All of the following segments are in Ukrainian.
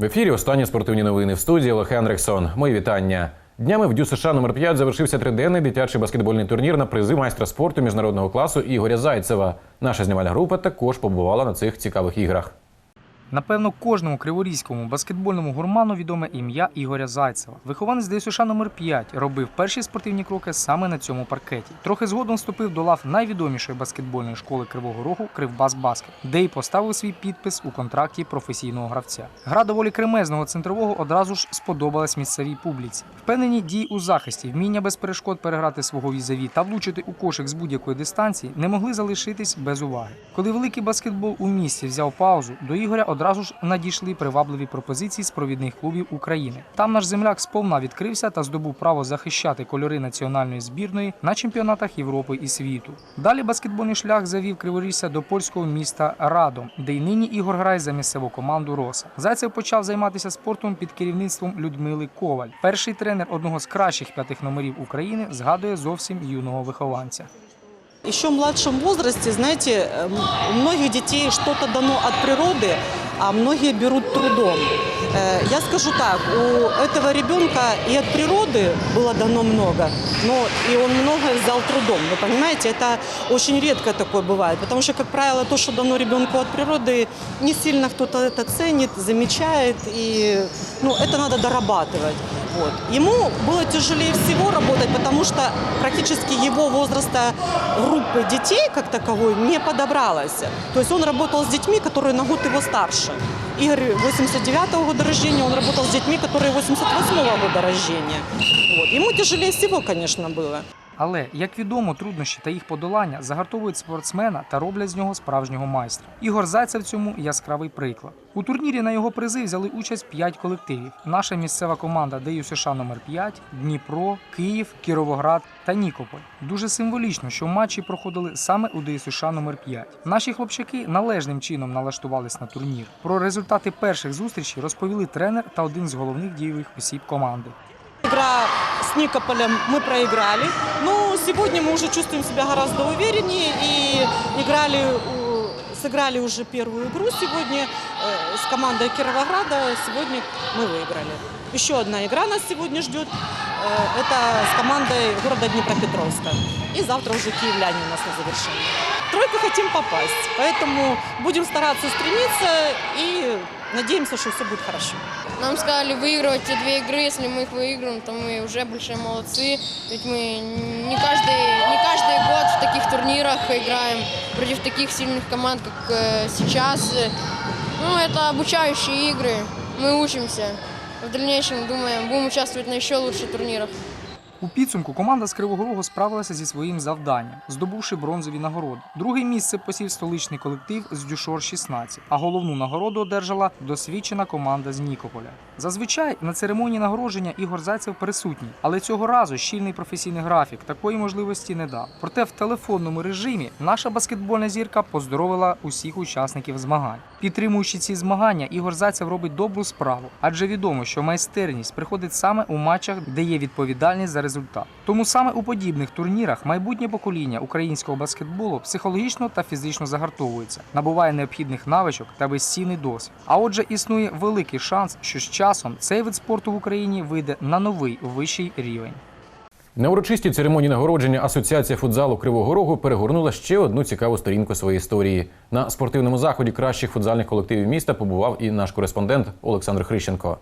В ефірі останні спортивні новини в студії Олег Хендриксон. Мої вітання. Днями в Дю США номер 5 завершився триденний дитячий баскетбольний турнір на призи майстра спорту міжнародного класу Ігоря Зайцева. Наша знімальна група також побувала на цих цікавих іграх. Напевно, кожному криворізькому баскетбольному гурману відоме ім'я Ігоря Зайцева. Вихованець ДЮСШ номер 5 робив перші спортивні кроки саме на цьому паркеті. Трохи згодом вступив до лав найвідомішої баскетбольної школи Кривого Рогу Кривбас Баскет, де й поставив свій підпис у контракті професійного гравця. Гра доволі кремезного центрового одразу ж сподобалась місцевій публіці. Впевнені дії у захисті, вміння без перешкод переграти свого візаві та влучити у кошик з будь-якої дистанції не могли залишитись без уваги. Коли великий баскетбол у місті взяв паузу, до Ігоря одразу ж надійшли привабливі пропозиції з провідних клубів України. Там наш земляк сповна відкрився та здобув право захищати кольори національної збірної на чемпіонатах Європи і світу. Далі баскетбольний шлях завів криворіжця до польського міста Радом, де й нині Ігор грає за місцеву команду Роса. Зайцев почав займатися спортом під керівництвом Людмили Коваль. Перший тренер одного з кращих п'ятих номерів України згадує зовсім юного вихованця. Еще в младшем возрасте, знаете, эм, у многих детей что-то дано от природы, а многие берут трудом. Э, Я скажу так, у этого ребенка и от природы было дано много, но и он многое взял трудом. Вы понимаете, это очень редко такое бывает, потому что, как правило, то, что дано ребенку от природы, не сильно кто-то это ценит, замечает, и ну, это надо дорабатывать. Вот. Ему было тяжелее всего работать, потому что практически его возраста группы детей как таковой не подобралось. То есть он работал с детьми, которые на год его старше. Игорь 89-го года рождения, он работал с детьми, которые 88-го года рождения. Вот. Ему тяжелее всего, конечно, было. Але, як відомо, труднощі та їх подолання загартовують спортсмена та роблять з нього справжнього майстра. Ігор Зайцев цьому яскравий приклад. У турнірі на його призи взяли участь 5 колективів. Наша місцева команда ДЮ США номер 5 Дніпро, Київ, Кіровоград та Нікополь. Дуже символічно, що матчі проходили саме у ДЮ США номер 5 Наші хлопчаки належним чином налаштувались на турнір. Про результати перших зустрічей розповіли тренер та один з головних дієвих осіб команди. Игра с Никополем мы проиграли. Но сегодня мы уже чувствуем себя гораздо увереннее и играли, у- сыграли уже первую игру сегодня э, с командой Кировограда. Сегодня мы выиграли. Еще одна игра нас сегодня ждет. Э, Это с командой города Днепропетровска. И завтра уже киевляне у нас на завершение. В Тройку хотим попасть, поэтому будем стараться стремиться и надеемся, что все будет хорошо. Нам сказали выигрывать те две игры, если мы их выиграем, то мы уже большие молодцы. Ведь мы не каждый, не каждый год в таких турнирах играем против таких сильных команд, как э, сейчас. Ну, это обучающие игры. Мы учимся. В дальнейшем, думаем, будем участвовать на еще лучших турнирах. У підсумку команда з Кривого Рогу справилася зі своїм завданням, здобувши бронзові нагороди. Друге місце посів столичний колектив з Дюшор 16, а головну нагороду одержала досвідчена команда з Нікополя. Зазвичай на церемонії нагородження Ігор Зайцев присутній, але цього разу щільний професійний графік такої можливості не дав. Проте в телефонному режимі наша баскетбольна зірка поздоровила усіх учасників змагань. Підтримуючи ці змагання, Ігор Зайцев робить добру справу, адже відомо, що майстерність приходить саме у матчах, де є відповідальність за результат. Тому саме у подібних турнірах майбутнє покоління українського баскетболу психологічно та фізично загартовується, набуває необхідних навичок та безцінний досвід. А отже, існує великий шанс, що з часом цей вид спорту в Україні вийде на новий вищий рівень. На урочистій церемонії нагородження Асоціація футзалу Кривого Рогу перегорнула ще одну цікаву сторінку своєї історії. На спортивному заході кращих футзальних колективів міста побував і наш кореспондент Олександр Хрищенко.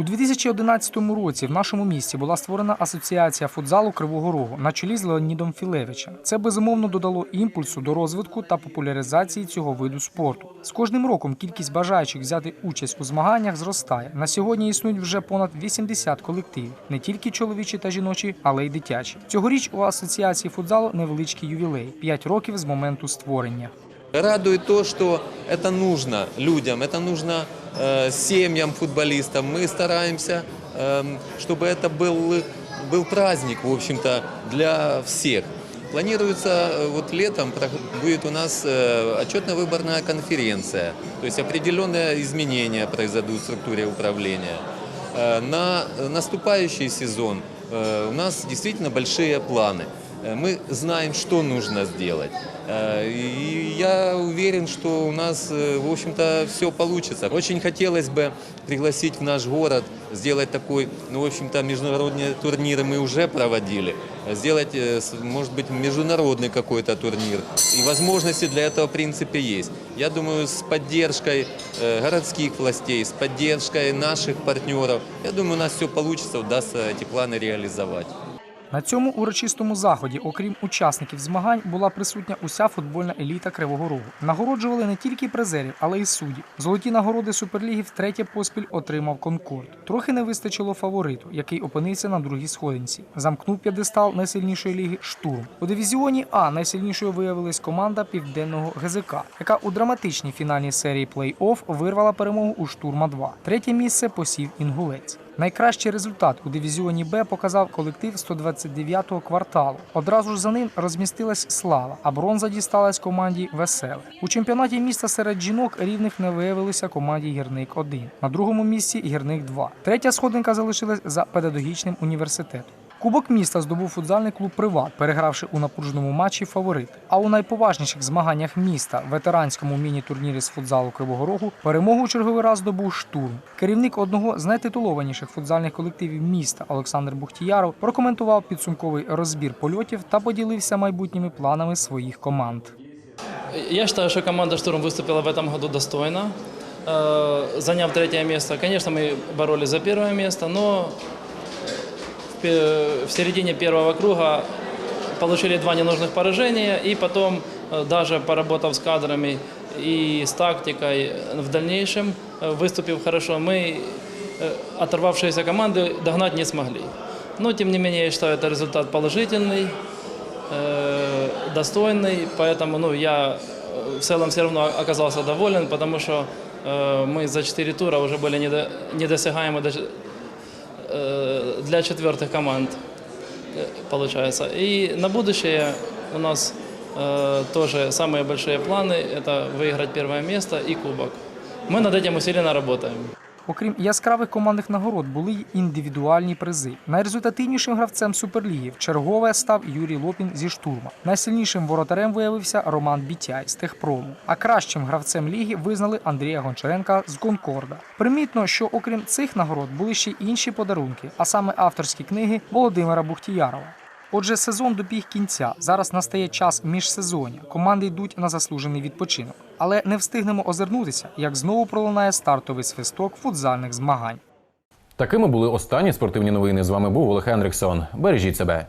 У 2011 році в нашому місті була створена асоціація футзалу Кривого Рогу на чолі з Леонідом Філевичем. Це безумовно додало імпульсу до розвитку та популяризації цього виду спорту. З кожним роком кількість бажаючих взяти участь у змаганнях зростає. На сьогодні існують вже понад 80 колективів, не тільки чоловічі та жіночі, але й дитячі. Цьогоріч у асоціації футзалу невеличкий ювілей 5 років з моменту створення. Радует то, что это нужно людям, это нужно э, семьям футболистам. Мы стараемся, эм, чтобы это был, был праздник, в общем-то, для всех. Планируется э, вот летом будет у нас э, отчетно-выборная конференция, то есть определенные изменения произойдут в структуре управления. Э, На наступающий сезон э, у нас действительно большие планы. Э, Мы знаем, что нужно сделать. Э, И я уверен, что у нас, э, в общем-то, все получится. Очень хотелось бы пригласить в наш город, сделать такой, ну, в общем-то, международные турниры мы уже проводили. Сделать, может быть, международный какой-то турнир. И возможности для этого, в принципе, есть. Я думаю, с поддержкой городских властей, с поддержкой наших партнеров, я думаю, у нас все получится, удастся эти планы реализовать. На цьому урочистому заході, окрім учасників змагань, була присутня уся футбольна еліта Кривого Рогу. Нагороджували не тільки призерів, але й суддів. Золоті нагороди суперліги втретє поспіль отримав Конкорд. Трохи не вистачило фавориту, який опинився на другій сходинці. Замкнув п'єдестал найсильнішої ліги штурм. У дивізіоні А найсильнішою виявилась команда південного ГЗК, яка у драматичній фінальній серії плей-офф вирвала перемогу у штурма 2 Третє місце посів інгулець. Найкращий результат у дивізіоні Б показав колектив 129-го кварталу. Одразу ж за ним розмістилась слава, а бронза дісталась команді Веселе. У чемпіонаті міста серед жінок рівних не виявилися команді Гірник 1 На другому місці Гірник 2 Третя сходинка залишилась за педагогічним університетом. Кубок міста здобув футзальний клуб Приват, перегравши у напруженому матчі фаворит. А у найповажніших змаганнях міста ветеранському міні-турнірі з футзалу Кривого Рогу перемогу у черговий раз здобув штурм. Керівник одного з найтитулованіших футзальних колективів міста Олександр Бухтіяров прокоментував підсумковий розбір польотів та поділився майбутніми планами своїх команд. Я считаю, что команда «Штурм» выступила в этом году достойно, э, заняв третье место. Конечно, мы боролись за первое место, но в пе- в середине первого круга получили два ненужных поражения, и потом, э, даже поработав с кадрами и с тактикой в дальнейшем, э, выступив хорошо, мы э, оторвавшиеся команды догнать не смогли. Но, тем не менее, я считаю, это результат положительный э, достойный, поэтому ну, я э, в целом все равно оказался доволен, потому что э, мы за четыре тура уже были недо- недосягаемы даже, э, для четвертых команд, э, получается. И на будущее у нас э, тоже самые большие планы – это выиграть первое место и кубок. Мы над этим усиленно работаем. Окрім яскравих командних нагород, були й індивідуальні призи. Найрезультативнішим гравцем суперліги в чергове став Юрій Лопін зі штурма. Найсильнішим воротарем виявився Роман Бітяй з техпрому. А кращим гравцем ліги визнали Андрія Гончаренка з Конкорда. Примітно, що окрім цих нагород були ще й інші подарунки, а саме авторські книги Володимира Бухтіярова. Отже, сезон добіг кінця. Зараз настає час міжсезоння. Команди йдуть на заслужений відпочинок. Але не встигнемо озирнутися, як знову пролунає стартовий свисток футзальних змагань. Такими були останні спортивні новини. З вами був Олег Андріксон. Бережіть себе.